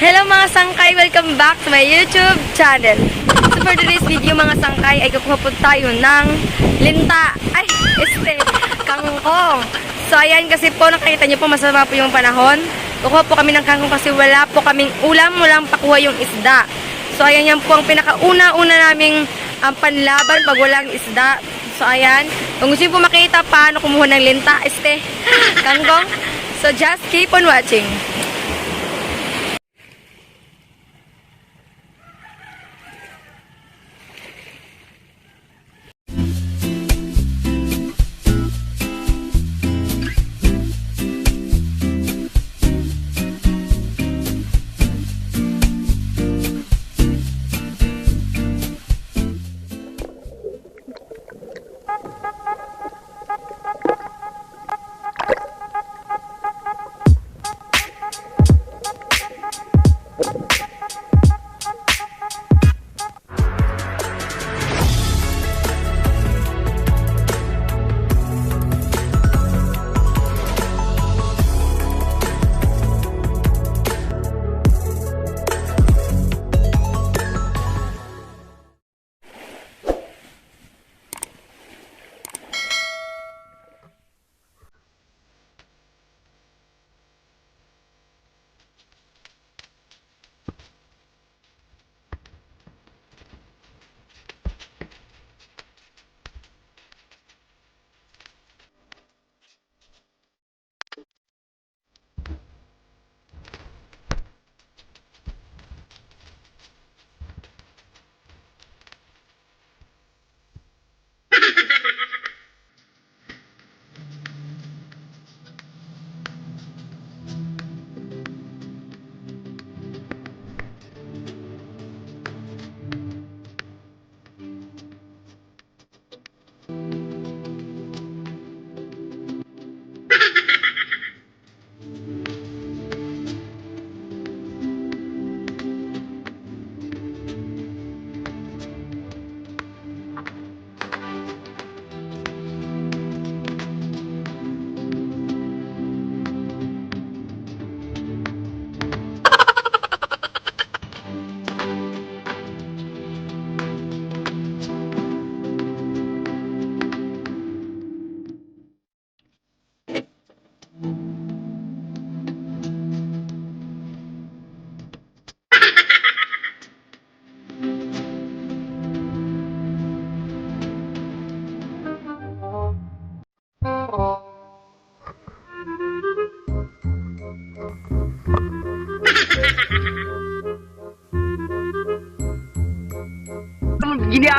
Hello mga sangkay! Welcome back to my YouTube channel. So for today's video mga sangkay ay kukuha tayo ng linta. Ay, este, kangkong. So ayan kasi po nakita niyo po masama po yung panahon. Kukuha po kami ng kangkong kasi wala po kaming ulam, walang pakuha yung isda. So ayan yan po ang pinakauna-una naming ang panlaban pag walang isda. So ayan, kung gusto po makita paano kumuha ng linta, este, kangkong. So just keep on watching.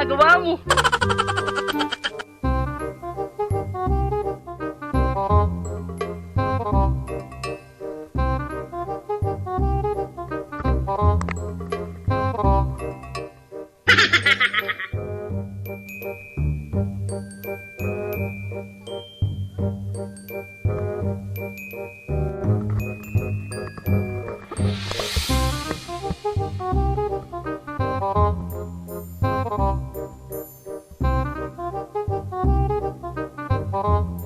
Ginagawa mo? Oh.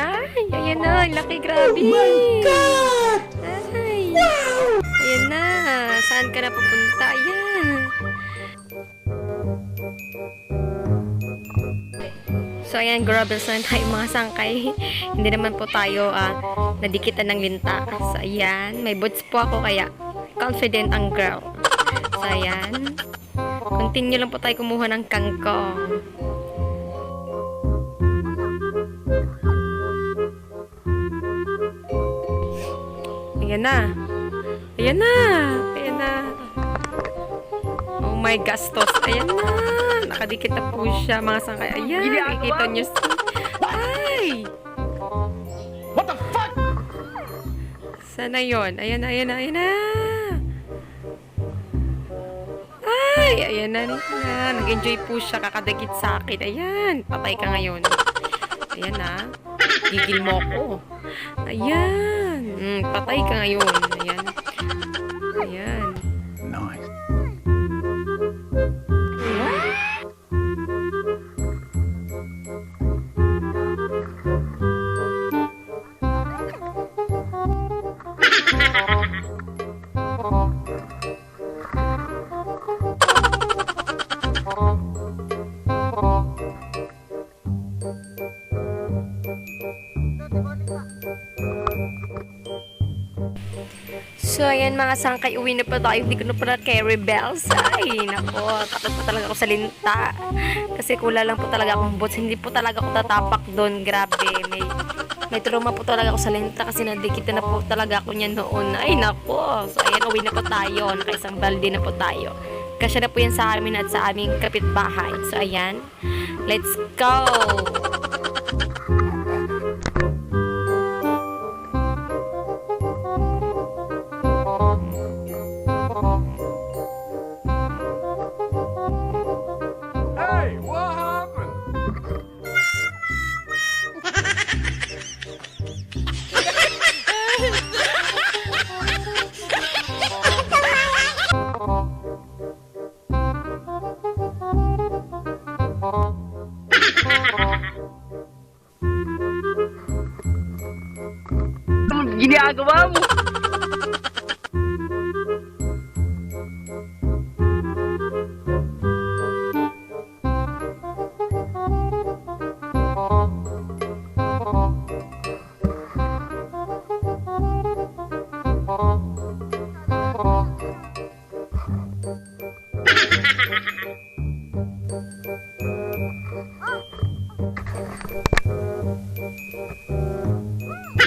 Ay, ayan na. ang Laki, grabe. Oh my God! Ay. Ayan na. Saan ka na pupunta? Ayan. So ayan, grabe sa tayo mga sangkay. Hindi naman po tayo ah, nadikitan ng linta. So ayan, may boots po ako kaya confident ang girl. So ayan, continue lang po tayo kumuha ng kangkong. Ayan na. Ayan na. Ayan na. Oh my gastos. Ayan na. Nakadikit na po siya mga sangkay. Ayan. Nakikita niyo. si- Ay! What the fuck? Sana yon? Ayan na, ayan na, ayan na. Ay, ayan na, ayan na. Nag-enjoy po siya kakadagit sa akin. Ayan, patay ka ngayon. Ayan na. Gigil mo ko. Ayan. Mm, patay ka ngayon. Ayan. Mga sangkay, uwi na pa tayo. Hindi ko na pala kay Rebels. Ay, nako, takot pa talaga ako sa linta. Kasi kula lang po talaga akong boots. Hindi po talaga ako tatapak doon. Grabe, may may trauma po talaga ako sa linta kasi nadikita na po talaga ako niyan noon. Ay, nako. So, ayan, uwi na po tayo. Nakaisang balde na po tayo. Kasya na po yan sa amin at sa aming kapitbahay. So, ayan. Let's go!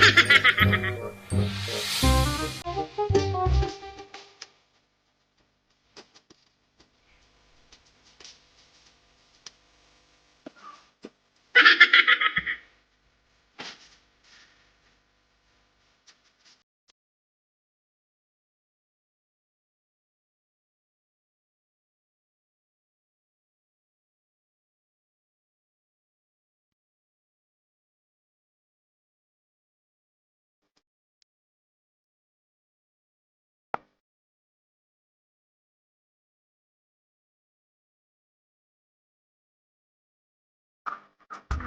ha ha ha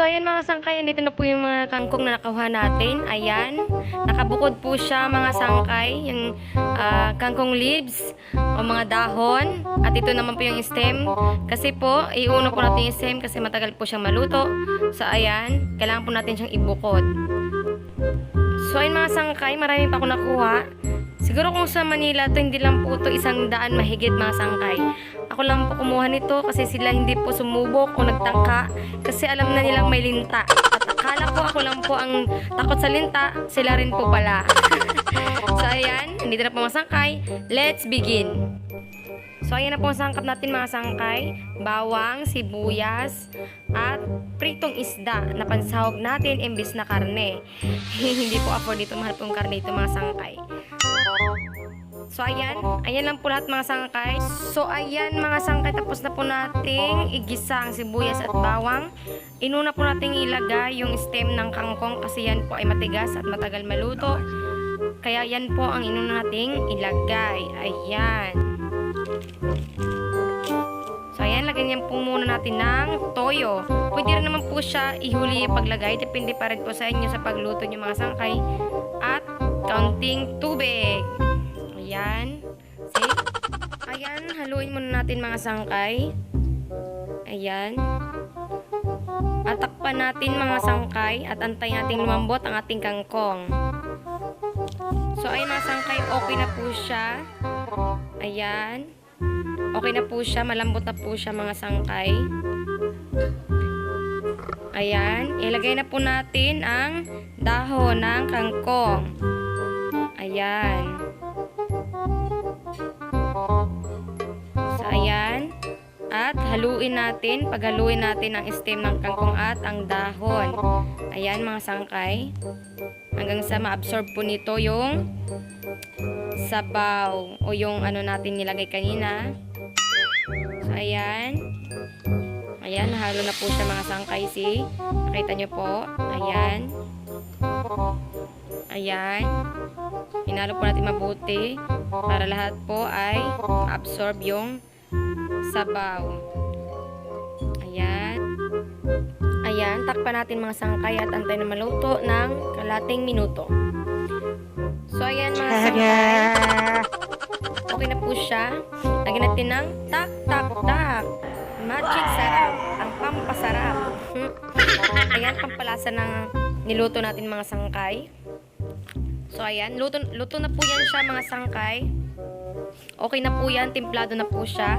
So, ayan mga sangkay, dito na po yung mga kangkong na nakuha natin. Ayan, nakabukod po siya mga sangkay, yung ah, kangkong leaves o mga dahon. At ito naman po yung stem. Kasi po, iuno po natin yung stem kasi matagal po siyang maluto. So, ayan, kailangan po natin siyang ibukod. So, ayun mga sangkay, marami pa ako nakuha. Siguro kung sa Manila to hindi lang po to isang daan mahigit mga sangkay. Ako lang po kumuha nito kasi sila hindi po sumubok o nagtangka kasi alam na nilang may linta. At akala ko ako lang po ang takot sa linta, sila rin po pala. so ayan, nandito na po mga sangkay. Let's begin. So ayan na po ang sangkap natin mga sangkay. Bawang, sibuyas, at pritong isda na pansahog natin imbis na karne. hindi po afford dito mahal pong karne ito mga sangkay. So, ayan. Ayan lang po lahat mga sangkay. So, ayan mga sangkay. Tapos na po nating igisa ang sibuyas at bawang. Inuna po nating ilagay yung stem ng kangkong kasi yan po ay matigas at matagal maluto. Kaya yan po ang inuna nating ilagay. Ayan. So, ayan, lagyan niyan po muna natin ng toyo. Pwede rin naman po siya ihuli paglagay. Depende pa rin po sa inyo sa pagluto niyo mga sangkay. At kaunting tubig. Ayan. See? Ayan, haluin muna natin mga sangkay. Ayan. At takpan natin mga sangkay at antay natin lumambot ang ating kangkong. So, ayun mga sangkay, okay na po siya. Ayan. Okay na po siya, malambot na po siya mga sangkay. Ayan, ilagay na po natin ang dahon ng kangkong. Ayan. So, ayan. At haluin natin, paghaluin natin ang stem ng kangkong at ang dahon. Ayan mga sangkay. Hanggang sa ma-absorb po nito yung sabaw o yung ano natin nilagay kanina. So, ayan. Ayan, nahalo na po siya mga sangkay, see? Nakita nyo po. Ayan. Ayan. Hinalo po natin mabuti para lahat po ay absorb yung sabaw. Ayan. Ayan, takpan natin mga sangkay at antay na maluto ng kalating minuto. So, ayan mga sangkay. Okay na po siya. Lagyan natin ng tak, tak, tak. Magic sarap. Ang pampasarap. Hmm. Ayan, pampalasa ng niluto natin mga sangkay. So, ayan. Luto, luto na po yan siya mga sangkay. Okay na po yan. Timplado na po siya.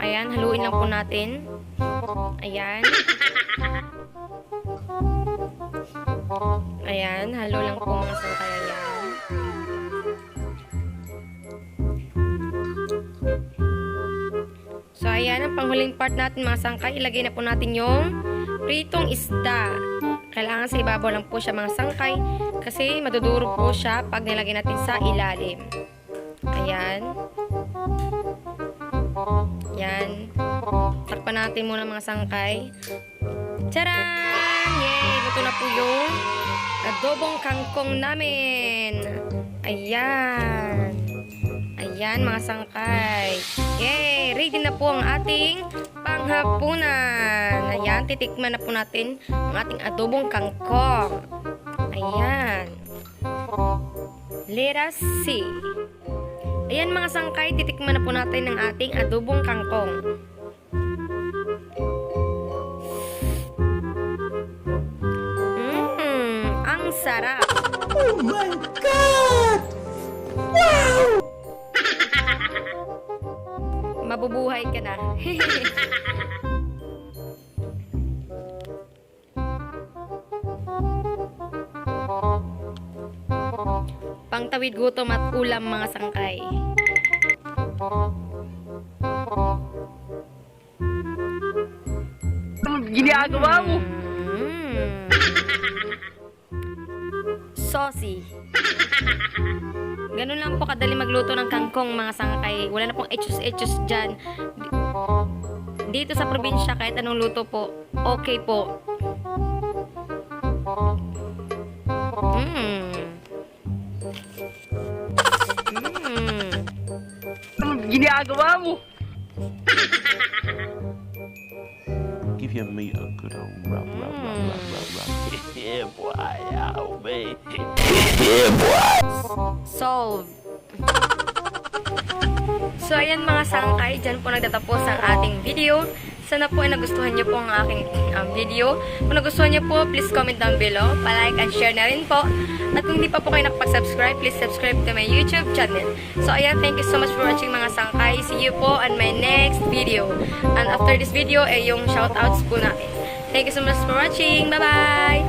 Ayan, haluin lang po natin. Ayan. Ayan, halo lang po mga sangkay. Ayan. So, ayan, ang panghuling part natin mga sangkay. Ilagay na po natin yung pritong isda. Kailangan sa ibabaw lang po siya mga sangkay kasi maduduro po siya pag nilagay natin sa ilalim. Ayan. Yan. Takpan natin muna mga sangkay. Charan! Yay! Luto na po yung adobong kangkong namin. Ayan. Ayan mga sangkay. Yay! Ready na po ang ating panghapunan. Ayan, titikman na po natin ang ating adobong kangkong. Ayan. Let us see. Ayan mga sangkay, titikman na po natin ang ating adobong kangkong. Mmm, ang sarap. Oh my God! Mabubuhay ka na. Pangtawid gutom at ulam mga sangkay. Ginagawa mo? Mm. Saucy. Ganun lang po kadali magluto ng kangkong mga sangkay. Wala na pong etchos-etchos dyan. Dito sa probinsya, kahit anong luto po, okay po. Ginagawa mo? Give your meat a good old rub, rub, rub, rub, rub, rub. yeah, boy, oh, man. yeah, boy. solve. So, ayan mga sangkay, dyan po nagtatapos ang ating video. Sana po ay nagustuhan niyo po ang aking um, video. Kung nagustuhan niyo po, please comment down below. Pa-like and share na rin po. At kung hindi pa po kayo nakapag-subscribe, please subscribe to my YouTube channel. So, ayan, thank you so much for watching mga sangkay. See you po on my next video. And after this video, eh, yung shoutouts po natin. Thank you so much for watching. Bye-bye!